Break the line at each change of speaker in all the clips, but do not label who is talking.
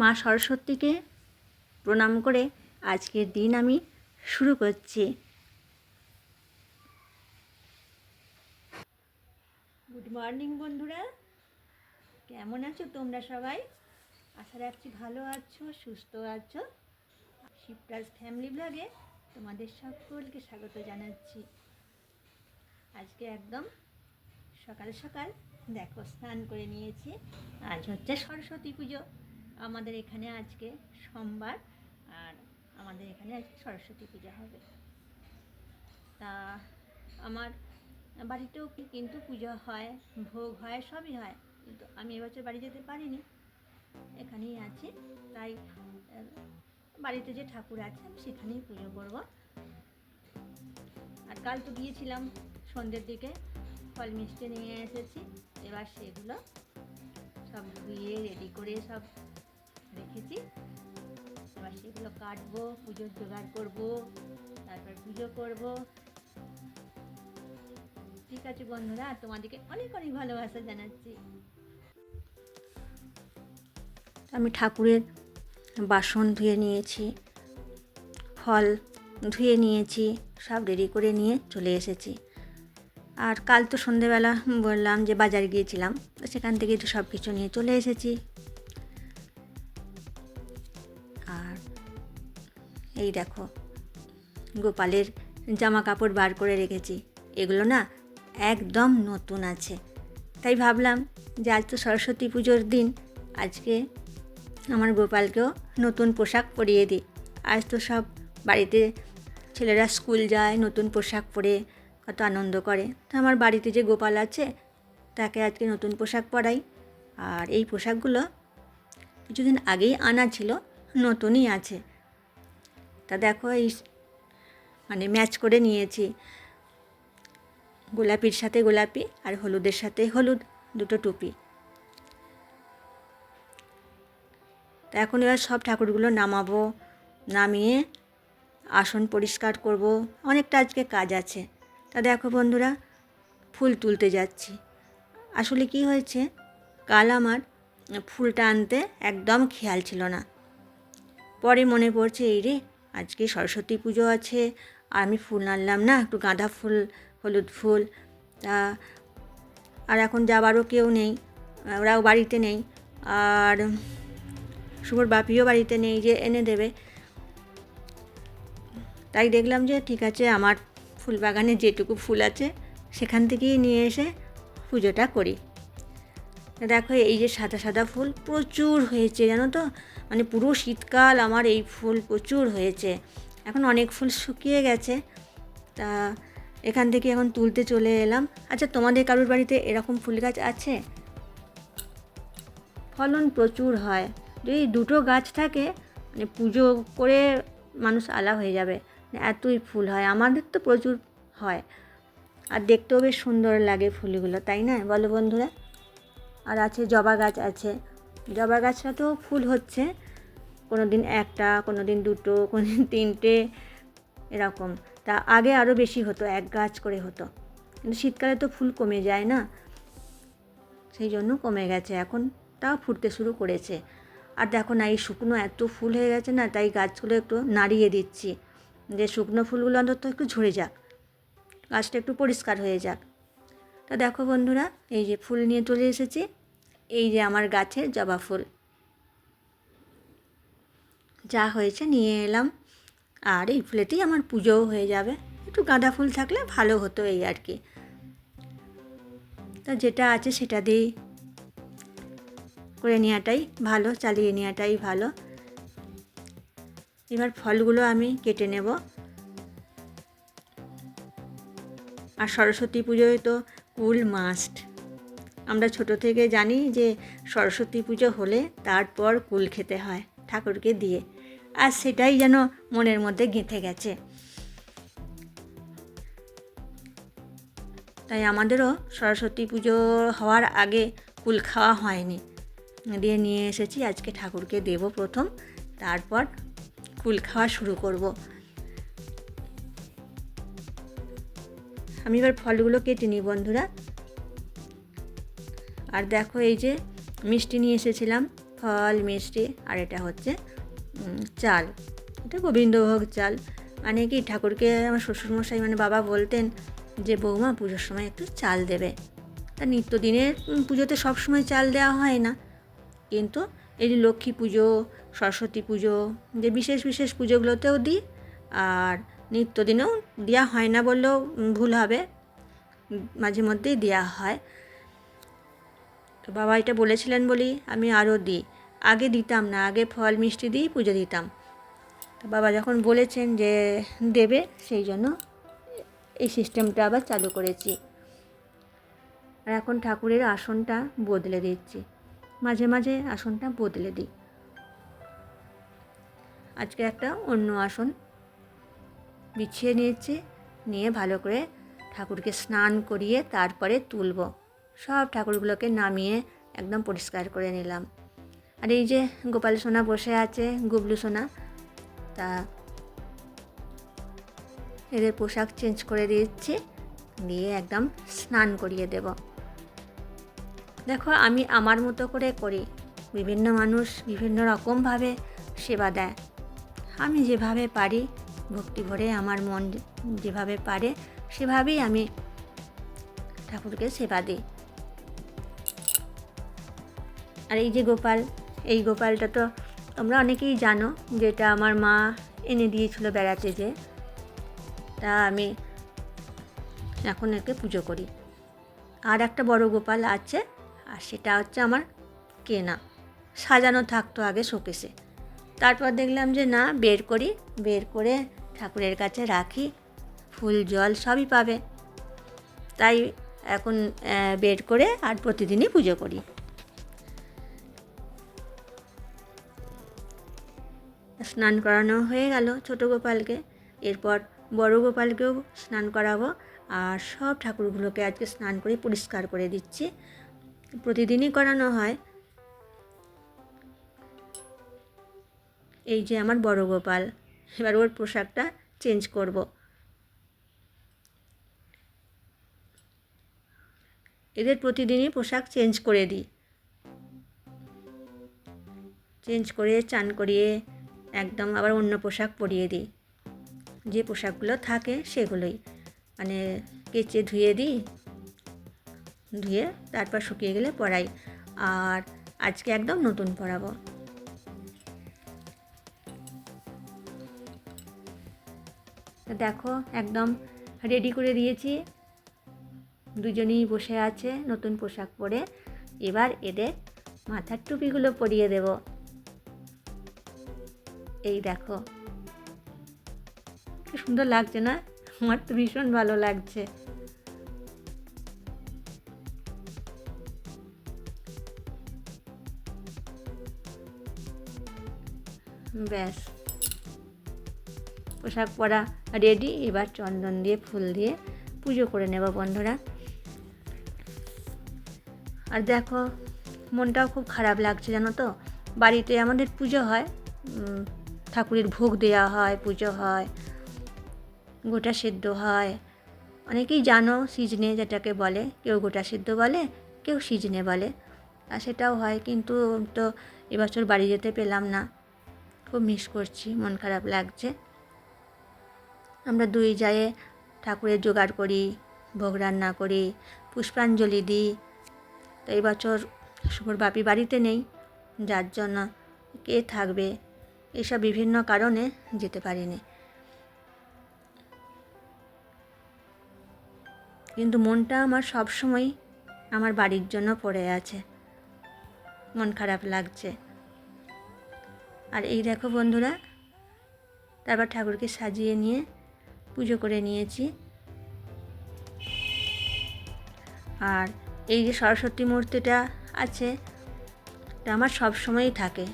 মা সরস্বতীকে প্রণাম করে আজকের দিন আমি শুরু করছি। গুড মর্নিং বন্ধুরা। কেমন আছো তোমরা সবাই? আশা রাখছি ভালো আছো, সুস্থ আছো। শিবরাজ ফ্যামিলি ব্লগে তোমাদের সকলকে স্বাগত জানাচ্ছি। আজকে একদম সকাল সকাল দেখো, স্নান করে নিয়েছি। আজ হচ্ছে সরস্বতী পুজো। আমাদের এখানে আজকে সোমবার আর আমাদের এখানে আজকে সরস্বতী পূজা হবে। তা আমার বাড়িতেও কি- কিন্তু পুজো হয়, ভোগ হয়, সবই হয়। কিন্তু আমি এবছর বাড়ি যেতে পারিনি, এখানেই আছি। তাই বাড়িতে যে ঠাকুর আছে, আমি সেখানেই পুজো করব। আর কাল তো গিয়েছিলাম সন্ধ্যের দিকে, ফল মিষ্টি নিয়ে এসেছি। এবার সেগুলো সব ধুয়ে রেডি করে সব রেখেছি এবার সেগুলো কাটবো, পুজোর জোগাড় করব, তারপর পুজো করব। ঠিক আছে বন্ধুরা, তোমাদেরকে অনেক অনেক ভালোবাসা জানাচ্ছি। আমি ঠাকুরের বাসন ধুয়ে নিয়েছি, ফল ধুয়ে নিয়েছি, সব রেডি করে নিয়ে চলে এসেছি। আর কাল তো সন্ধেবেলা বললাম যে বাজার গিয়েছিলাম সেখান থেকে সব কিছু নিয়ে চলে এসেছি। এই দেখো। গোপালের জামা কাপড় বার করে রেখেছি। এগুলো না একদম নতুন আছে। তাই ভাবলাম যে আজ তো সরস্বতী পুজোর দিন, আজকে আমার গোপালকেও নতুন পোশাক পরিয়ে দিই। আজ তো সব বাড়িতে ছেলেরা স্কুল যায়, নতুন পোশাক পরে কত আনন্দ করে। তো আমার বাড়িতে যে গোপাল আছে, তাকে আজকে নতুন পোশাক পরাই। আর এই পোশাকগুলো কিছুদিন আগেই আনা ছিল, নতুনই আছে। তা দেখো, এই মানে ম্যাচ করে নিয়েছি। গোলাপির সাথে গোলাপি আর হলুদের সাথে হলুদ, দুটো টুপি। তা এখন এবার সব ঠাকুরগুলো নামাবো, নামিয়ে আসন পরিষ্কার করব। অনেকটা আজকে কাজ আছে। তা দেখো বন্ধুরা, ফুল তুলতে যাচ্ছি। আসলে কি হয়েছে, কাল আমার ফুলটা আনতে একদম খেয়াল ছিল না। পরে মনে পড়ছে, এই রে আজকে সরস্বতী পুজো আছে আর আমি ফুল আনলাম না, একটু গাঁদা ফুল, হলুদ ফুল, তা আর এখন যাবারও কেউ নেই, ওরাও বাড়িতে নেই, আর শুভর বাপিও বাড়িতে নেই, যে এনে দেবে। তাই দেখলাম যে ঠিক আছে, আমার ফুল বাগানে যেটুকু ফুল আছে, সেখান থেকেই নিয়ে এসে পুজোটা করি। দেখো এই যে সাদা সাদা ফুল প্রচুর হয়েছে, জানো তো? মানে পুরো শীতকাল আমার এই ফুল প্রচুর হয়েছে। এখন অনেক ফুল শুকিয়ে গেছে। তা এখান থেকে এখন তুলতে চলে এলাম। আচ্ছা তোমাদের কারোর বাড়িতে এরকম ফুল গাছ আছে? ফলন প্রচুর হয়। যদি দুটো গাছ থাকে মানে পুজো করে মানুষ আলা হয়ে যাবে। মানে এতই ফুল হয়। আমাদের তো প্রচুর হয়। আর দেখতেও বেশ সুন্দর লাগে ফুলগুলো, তাই না? বলো বন্ধুরা। আর আছে জবা গাছ আছে। জবা গাছটা তো ফুল হচ্ছে। কোনো দিন একটা কোনো দিন দুটো কোনো দিন তিনটে, এরকম। তা আগে আরও বেশি হতো, এক গাছ করে হতো। কিন্তু শীতকালে তো ফুল কমে যায় না। সেই জন্য কমে গেছে। এখন তাও ফুটতে শুরু করেছে। আর দেখো না, এই শুকনো এত ফুল হয়ে গেছে না, তাই গাছগুলো একটু নাড়িয়ে দিচ্ছি। যে শুকনো ফুলগুলো অন্তত একটু ঝরে যাক। গাছটা একটু পরিষ্কার হয়ে যাক। তা দেখো বন্ধুরা, এই যে ফুল নিয়ে চলে এসেছি, এই যে আমার গাছের জবা ফুল। যা হয়েছে নিয়ে এলাম, আর এই ফুলেতেই আমার পুজোও হয়ে যাবে। একটু গাঁদা ফুল থাকলে ভালো হতো এই আর কি। তা যেটা আছে সেটা দিয়েই করে নেওয়াটাই ভালো, চালিয়ে নেওয়াটাই ভালো। এবার ফলগুলো আমি কেটে নেব। আর সরস্বতী পুজোয় তো কুল মাস্ট। আমরা ছোট থেকে জানি যে সরস্বতী পুজো হলে তারপর কুল খেতে হয় ঠাকুরকে দিয়ে। আর সেটাই যেন মনের মধ্যে গেঁথে গেছে। তাই আমাদেরও সরস্বতী পুজো হওয়ার আগে কুল খাওয়া হয়নি। দিয়ে নিয়ে এসেছি, আজকে ঠাকুরকে দেব প্রথম, তারপর কুল খাওয়া শুরু করব। আমি এবার ফলগুলো কেটে নিই বন্ধুরা। আর দেখো এই যে মিষ্টি নিয়ে এসেছিলাম, ফল, মিষ্টি, আর এটা হচ্ছে চাল। এটা গোবিন্দভোগ চাল। মানে কি ঠাকুরকে আমার শ্বশুরমশাই মানে বাবা বলতেন যে, বৌমা, পুজোর সময় একটু চাল দেবে। তা নিত্যদিনের পুজোতে সবসময় চাল দেওয়া হয় না। কিন্তু এই যে লক্ষ্মী পুজো, সরস্বতী পুজো, যে বিশেষ বিশেষ পুজোগুলোতেও দিই, আর নিত্যদিনেও দেওয়া হয় না বললেও ভুল হবে। মাঝে মধ্যেই দেওয়া হয়। তো বাবা এটা বলেছিলেন বলি আমি আরও দিই। আগে দিতাম না, আগে ফল মিষ্টি দিয়েই পুজো দিতাম। তো বাবা যখন বলেছেন যে দেবে সেই জন্য এই সিস্টেমটা আবার চালু করেছি। আর এখন ঠাকুরের আসনটা বদলে দিচ্ছি। মাঝে মাঝে আসনটা বদলে দিই। আজকে একটা অন্য আসন বিছিয়ে নিয়েছি, নিয়ে ভালো করে ঠাকুরকে স্নান করিয়ে তারপরে তুলব। সব ঠাকুরগুলোকে নামিয়ে একদম পরিষ্কার করে নিলাম। আর এই যে গোপাল সোনা বসে আছে, গুবলু সোনা, তা এদের পোশাক চেঞ্জ করে দিচ্ছি দিয়ে একদম স্নান করিয়ে দেব। দেখো, আমি আমার মতো করে করি। বিভিন্ন মানুষ বিভিন্ন রকমভাবে সেবা দেয়। আমি যেভাবে পারি ভক্তি ভরে আমার মন যেভাবে পারে, সেভাবেই আমি ঠাকুরকে সেবা দিই। আর এই যে গোপাল, এই গোপালটা তো তোমরা অনেকেই জানো, যেটা আমার মা এনে দিয়েছিল বেড়াতে যে, তা আমি এখন একে পুজো করি। আর একটা বড় গোপাল আছে, আর সেটা হচ্ছে আমার কেনা। সাজানো থাকতো আগে শোকেসে। তারপর দেখলাম যে না, বের করি, বের করে ঠাকুরের কাছে রাখি, ফুল, জল সবই পাবে। তাই এখন বের করে আর প্রতিদিনই পুজো করি। স্নান করানো হয়ে গেল ছোট গোপালকে। এরপর বড় গোপালকেও স্নান করাবো আর সব ঠাকুরগুলোকে আজকে স্নান করে পরিষ্কার করে দিচ্ছি। প্রতিদিনই করানো হয়। এই যে আমার বড় গোপাল। এবার ওর পোশাকটা চেঞ্জ করব। এদের প্রতিদিনই পোশাক চেঞ্জ করে দিই। চেঞ্জ করে চান করিয়ে একদম আবার অন্য পোশাক পরিয়ে দিই। যে পোশাকগুলো থাকে সেগুলোই। মানে কেচে ধুয়ে দিই, ধুয়ে তারপর শুকিয়ে গেলে পরাই। আর আজকে একদম নতুন পরাবো। দেখো, একদম রেডি করে দিয়েছি। দুজনেই বসে আছে নতুন পোশাক পরে। এবার এদের মাথার টুপিগুলো পরিয়ে দেব। এই দেখো। কি সুন্দর লাগছে না? আমার তো ভীষণ ভালো লাগছে। ব্যাস। পোশাক পরা রেডি। এবার চন্দন দিয়ে, ফুল দিয়ে পুজো করে নেব বন্ধুরা। আর দেখো, মনটাও খুব খারাপ লাগছে জানো তো? বাড়িতে আমাদের পুজো হয় ঠাকুরের ভোগ দেওয়া হয়, পুজো হয়, গোটা সিদ্ধ হয়। অনেকেই জানো সিজনে যেটাকে বলে, কেউ গোটা সিদ্ধ বলে, কেউ সিজনে বলে, আর সেটাও হয়। কিন্তু তো এবছর বাড়ি যেতে পেলাম না। খুব মিস করছি, মন খারাপ লাগছে। আমরা দুই জায়ে ঠাকুরের জোগাড় করি, ভোগ রান্না করি, পুষ্পাঞ্জলি দিই। তো এই বছর বাপি বাড়িতে নেই, যার জন্য কে থাকবে? এসব বিভিন্ন কারণে যেতে পারিনি। কিন্তু মনটা আমার সবসময় আমার বাড়ির জন্য পড়ে আছে। মন খারাপ লাগছে। আর এই দেখো বন্ধুরা, তারপর ঠাকুরকে সাজিয়ে নিয়ে পুজো করে নিয়েছি। আর এই যে সরস্বতী মূর্তিটা আছে, এটা আমার সব সময়ই থাকে।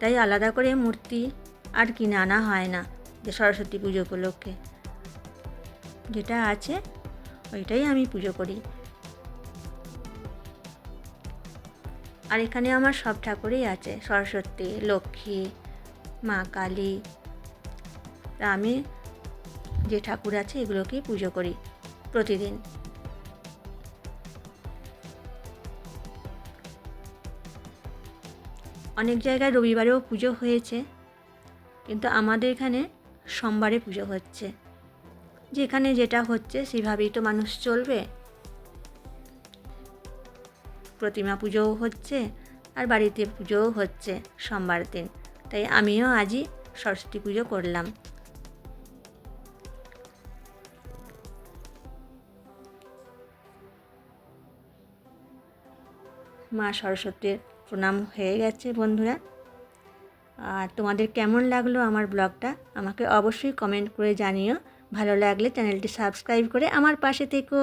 তাই আলাদা করে মূর্তি আর কিনে আনা হয় না যে সরস্বতী পুজো উপলক্ষে। যেটা আছে, ওইটাই আমি পুজো করি। আর এখানে আমার সব ঠাকুরই আছে, সরস্বতী, লক্ষ্মী, মা কালী তা আমি যে ঠাকুর আছে এগুলোকেই পুজো করি প্রতিদিন। অনেক জায়গায় রবিবারেও পুজো হয়েছে, কিন্তু আমাদের এখানে সোমবারে পুজো হচ্ছে। যেখানে যেটা হচ্ছে সেভাবেই তো মানুষ চলবে। প্রতিমা পুজোও হচ্ছে আর বাড়িতে পুজোও হচ্ছে সোমবার দিন। তাই আমিও আজই সরস্বতী পুজো করলাম। মা সরস্বতীর প্রণাম হয়ে গেছে, বন্ধুরা। আর তোমাদের কেমন লাগল আমার ব্লগটা, আমাকে অবশ্যই কমেন্ট করে জানিও। ভালো লাগলে চ্যানেলটি সাবস্ক্রাইব করে আমার পাশে থেকো।